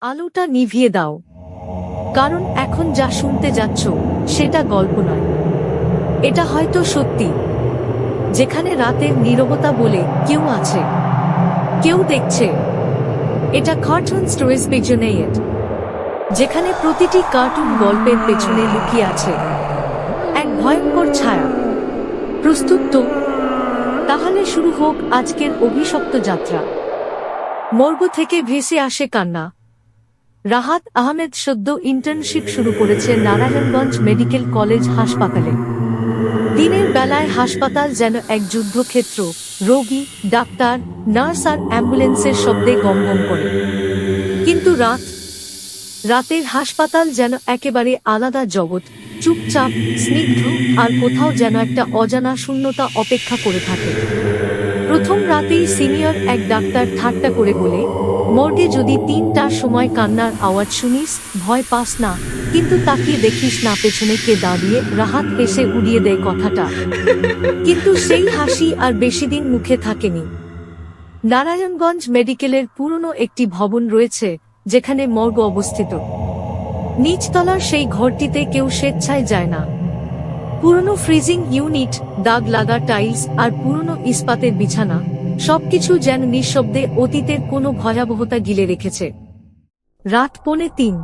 আলোটা নিভিয়ে দাও। কারণ এখন যা শুনতে যাচ্ছ, সেটা গল্প নয়। এটা হয়তো সত্যি। যেখানে রাতের নীরবতা বলে কেউ আছে, কেউ দেখছে, এটা কার্টুন স্টোরিজ পিজনেয়েট যেখানে প্রতিটি কার্টুন গল্পের পেছনে লুকিয়ে আছে। এক ভয়ঙ্কর ছায়া। প্রস্তুত তো? তাহলে শুরু হোক আজকের অভিশপ্ত যাত্রা। মর্গ থেকে ভেসে আসে কান্না। রাহাত আহমেদ সদ্য ইন্টার্নশিপ শুরু করেছে নারায়ণগঞ্জ মেডিকেল কলেজ হাসপাতালে। দিনের বেলায় হাসপাতাল যেন এক যুদ্ধক্ষেত্র, রোগী, ডাক্তার, নার্স আর অ্যাম্বুলেন্সের শব্দে গমগম করে। কিন্তু রাত, রাতের হাসপাতাল যেন একেবারে আলাদা জগৎ, চুপচাপ, স্নিগ্ধ আর কোথাও যেন একটা অজানা শূন্যতা অপেক্ষা করে থাকে। প্রথম রাতেই সিনিয়র এক ডাক্তার ঠাট্টা করে বলে মর্গে যদি তিনটার সময় কান্নার আওয়াজ শুনিস, ভয় পাস না। কিন্তু তাকিয়ে দেখিস না পেছনে কে দাঁড়িয়ে রাহাত এসে উড়িয়ে দেয় কথাটা। কিন্তু সেই হাসি আর বেশি দিন মুখে থাকেনি। নারায়ণগঞ্জ মেডিকেলের পুরনো একটি ভবন রয়েছে, যেখানে মর্গ অবস্থিত। নিচতলার সেই ঘরটিতে কেউ স্বেচ্ছায় যায় না। পুরনো ফ্রিজিং ইউনিট, দাগ লাগা টাইলস আর পুরনো ইস্পাতের বিছানা। সবকিছু যেন নিঃশব্দে অতীতের কোনো ভয়াবহতা গিলে রেখেছে। রাত পৌনে তিন।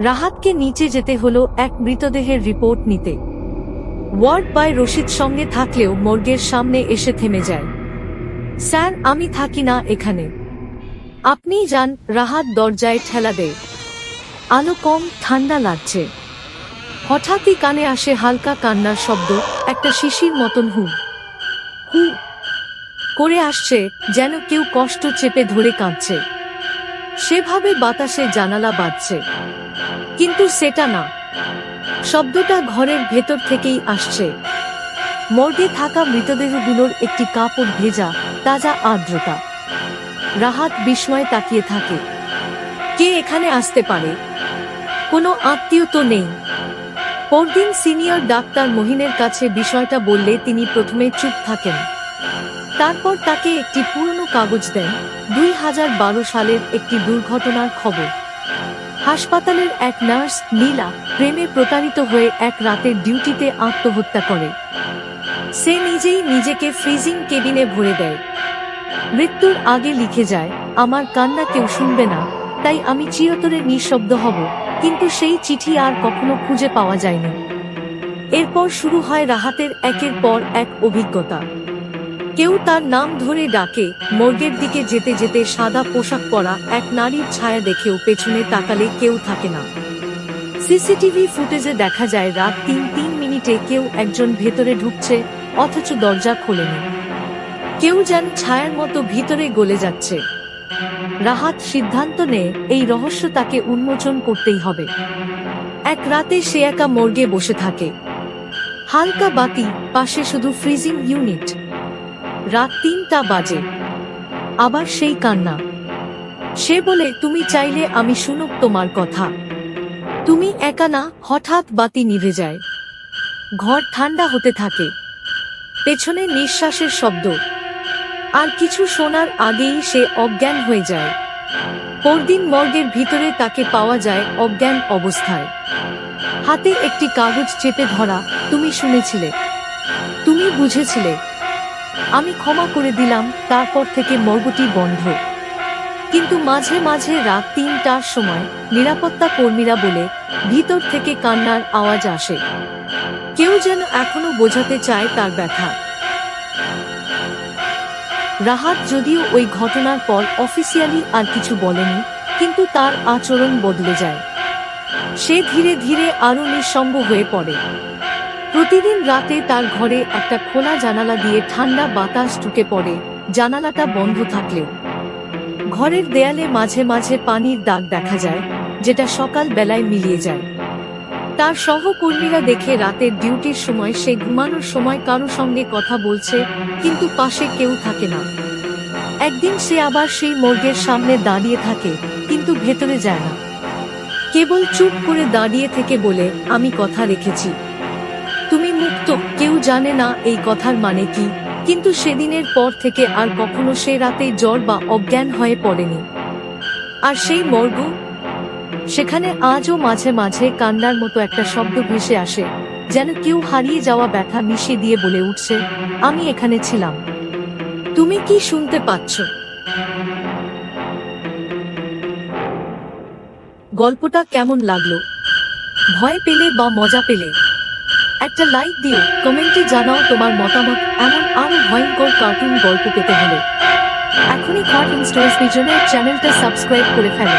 রাহাতকে নিচে যেতে হলো এক মৃতদেহের রিপোর্ট নিতে। ওয়ার্ড বাই রশিদ সঙ্গে থাকলেও মর্গের সামনে এসে থেমে যায়। স্যার, আমি থাকি না এখানে। আপনি যান, রাহাত দরজায় ঠেলা দেয়। আলো কম, ঠান্ডা লাগছে। হঠাৎই কানে আসে হালকা কান্নার শব্দ, একটা শিশির মতন হু। হু করে আসছে, যেন কেউ কষ্ট চেপে ধরে কাঁদছে। সেভাবে বাতাসে জানালা বাজছে কিন্তু সেটা না। শব্দটা ঘরের ভেতর থেকেই আসছে। মর্গে থাকা মৃতদেহগুলোর একটি কাপড় ভেজা, তাজা আর্দ্রতা। রাহাত বিস্ময়ে তাকিয়ে থাকে। কে এখানে আসতে পারে? কোনো আত্মীয় তো নেই। পরদিন সিনিয়র ডাক্তার মহিনের কাছে বিষয়টা বললে তিনি প্রথমে চুপ থাকেন। তারপর তাকে একটি পুরনো কাগজ দেন দুই হাজার বারো সালের একটি দুর্ঘটনার খবর। হাসপাতালের এক নার্স নীলা প্রেমে প্রতারিত হয়ে এক রাতের ডিউটিতে আত্মহত্যা করে। সে নিজেই নিজেকে ফ্রিজিং কেবিনে ভরে দেয়। মৃত্যুর আগে লিখে যায়, আমার কান্না কেউ শুনবে না, তাই আমি চিরতরে নিঃশব্দ হব, কিন্তু সেই চিঠি আর কখনো খুঁজে পাওয়া যায়নি। এরপর শুরু হয় রাহাতের একের পর এক অভিজ্ঞতা। কেউ তার নাম ধরে ডাকে। মর্গের দিকে যেতে যেতে সাদা পোশাক পরা এক নারীর ছায়া দেখেও পেছনে তাকালে কেউ থাকে না। সিসিটিভি ফুটেজে দেখা যায় রাত তিন তিন মিনিটে কেউ একজন ভেতরে ঢুকছে, অথচ দরজা খোলেনি। কেউ যেন ছায়ার মতো ভিতরে গলে যাচ্ছে। রাহাত সিদ্ধান্ত নেয়, এই রহস্য তাকে উন্মোচন করতেই হবে। এক রাতে সে একা মর্গে বসে থাকে। হালকা বাতি, পাশে শুধু ফ্রিজিং ইউনিট। রাত তিনটা বাজে। আবার সেই কান্না। সে বলে, তুমি চাইলে আমি শুনুক তোমার কথা। তুমি একা না, হঠাৎ বাতি নিভে যায়। ঘর ঠান্ডা হতে থাকে। পেছনে নিঃশ্বাসের শব্দ। আর কিছু শোনার আগেই সে অজ্ঞান হয়ে যায়। পরদিন মর্গের ভিতরে তাকে পাওয়া যায় অজ্ঞান অবস্থায়। হাতে একটি কাগজ চেপে ধরা, তুমি শুনেছিলে। তুমি বুঝেছিলে। আমি ক্ষমা করে দিলাম, তারপর থেকে মর্গটি বন্ধ। কিন্তু মাঝে মাঝে রাত তিনটার সময় নিরাপত্তা কর্মীরা বলে, ভিতর থেকে কান্নার আওয়াজ আসে। কেউ যেন এখনও বোঝাতে চায় তার ব্যথা। রাহাত যদিও ওই ঘটনার পর অফিসিয়ালি আর কিছু বলেনি, কিন্তু তার আচরণ বদলে যায়। সে ধীরে ধীরে আরও নিঃসঙ্গ হয়ে পড়ে। প্রতিদিন রাতে তার ঘরে একটা খোলা জানালা দিয়ে ঠান্ডা বাতাস ঢুকে পড়ে। জানালাটা বন্ধ থাকলেও। ঘরের দেয়ালে মাঝে মাঝে পানির দাগ দেখা যায়, যেটা সকাল বেলায় মিলিয়ে যায়। তার সহকর্মীরা দেখে রাতের ডিউটির সময় সে ঘুমানোর সময় কারও সঙ্গে কথা বলছে, কিন্তু পাশে কেউ থাকে না। একদিন সে আবার সেই মর্গের সামনে দাঁড়িয়ে থাকে, কিন্তু ভেতরে যায় না। কেবল চুপ করে দাঁড়িয়ে থেকে বলে, আমি কথা রেখেছি। জানে না এই কথার মানে কি, কিন্তু সেদিনের পর থেকে আর কখনো সে রাতে জ্বর বা অজ্ঞান হয়ে পড়েনি। আর সেই মর্গ? সেখানে আজও মাঝে মাঝে কান্নার মতো একটা শব্দ ভেসে আসে, যেন কেউ হারিয়ে যাওয়া ব্যথা মিশিয়ে দিয়ে বলে উঠছে, আমি এখানে ছিলাম। তুমি কি শুনতে পাচ্ছ? গল্পটা কেমন লাগল? ভয় পেলে বা মজা পেলে? একটা লাইক দিও কমেন্টে জানাও তোমার মতামত, এমন আরও ভয়ঙ্কর কার্টুন গল্প পেতে হলে। এখনই কার্টুন স্টোরিজ বিজনের চ্যানেলটা সাবস্ক্রাইব করে ফেলো।